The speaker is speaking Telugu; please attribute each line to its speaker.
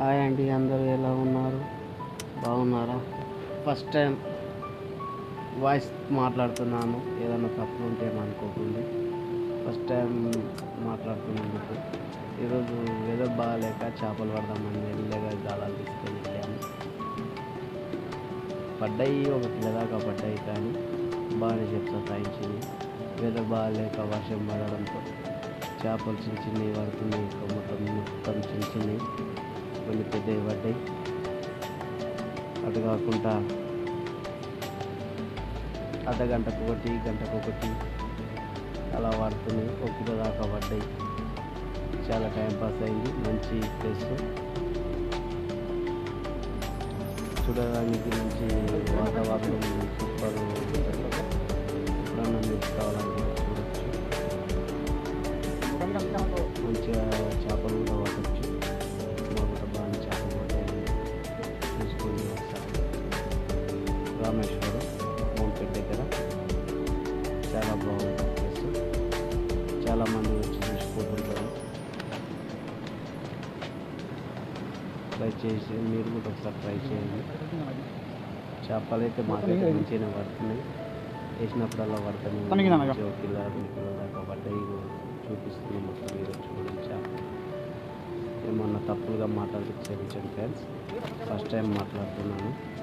Speaker 1: హాయ్ అండి అందరూ ఎలా ఉన్నారు? బాగున్నారా? ఫస్ట్ టైం వాయిస్ మాట్లాడుతున్నాను. ఏదైనా తప్పు ఉంటే అనుకోకండి. ఫస్ట్ టైం మాట్లాడుతున్నందుకు. ఈరోజు వెదర్ బాగాలేక చేపలు పడదామని వెళ్ళగా గాలాలు తీసుకొని వెళ్ళాము పడ్డాయి ఒక కిలో పడ్డాయి కానీ బాగానే చెప్తా సతాయించింది వెదర్ బాగాలేక వర్షం పడడంతో చేపలు చిన్న చిన్నవి పడుతున్నాయి ఇంకా మొత్తం మొత్తం చిన్న చిన్నవి. కొన్ని పెద్దవి పడ్డాయి. అటు కాకుండా అర్ధ గంటకు ఒకటి గంటకు ఒకటి అలా వాడుతున్నాయి ఒక కిలో దాకా పడ్డాయి. చాలా టైం పాస్ అయింది. మంచి ప్లేస్. చూడడానికి మంచి వాతావరణం. రామేశ్వరం మౌంటెడ్ దగ్గర. చాలా బాగుంటుంది ప్లేస్. చాలామంది వచ్చి చూసిపోతుంటారు ట్రై చేసి మీరు కూడా ఒకసారి ట్రై చేయండి. చేపలు అయితే మాకైతే మంచిగానే పడుతున్నాయి. వేసినప్పుడల్లా పడుతున్నాయి. కిలో రెండు కిలో దాకా పడ్డాయి. చూపిస్తున్నాం మొత్తం మీరు చూడండి చేప. ఏమన్నా తప్పులుగా మాట్లాడితే క్షమించండి ఫ్రెండ్స్. ఫస్ట్ టైం మాట్లాడుతున్నాను.